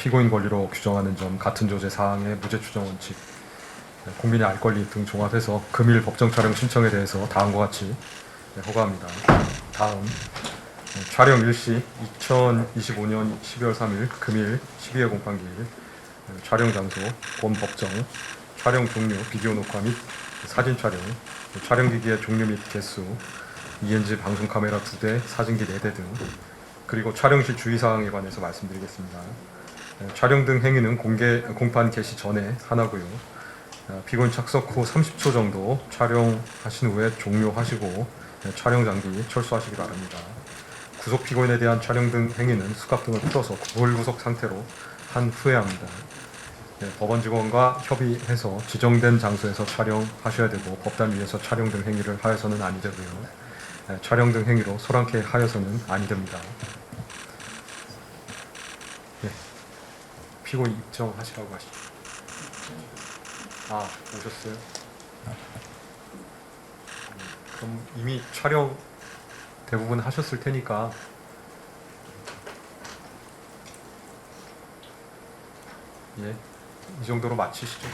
피고인 권리로 규정하는 점, 같은 조제 사항의 무죄 추정 원칙, 네, 국민의 알 권리 등 종합해서 금일 법정 촬영 신청에 대해서 다음과 같이 네, 허가합니다. 다음 네, 촬영 일시 2025년 12월 3일 금일 12회 공판기일 네, 촬영 장소 본 법정 촬영 종료 비디오 녹화 및 사진 촬영 네, 촬영 기기의 종류 및 개수 ENG 방송 카메라 2대 사진기 4대 등 그리고 촬영실 주의사항에 관해서 말씀드리겠습니다. 네, 촬영 등 행위는 공개 공판 개시 전에 하나고요. 어, 피고인 착석 후 30초 정도 촬영하신 후에 종료하시고 네, 촬영 장비 철수하시기 바랍니다. 구속 피고인에 대한 촬영 등 행위는 수갑 등을 풀어서 불구속 상태로 한 후에 합니다. 네, 법원 직원과 협의해서 지정된 장소에서 촬영하셔야 되고 법단 위에서 촬영 등 행위를 하여서는 아니 되고요. 네, 촬영 등 행위로 소란케 하여서는 아니 됩니다. 피고인 입정하시라고 하시죠. 아 오셨어요? 음, 그럼 이미 촬영 대부분 하셨을 테니까 예, 이 정도로 마치시죠.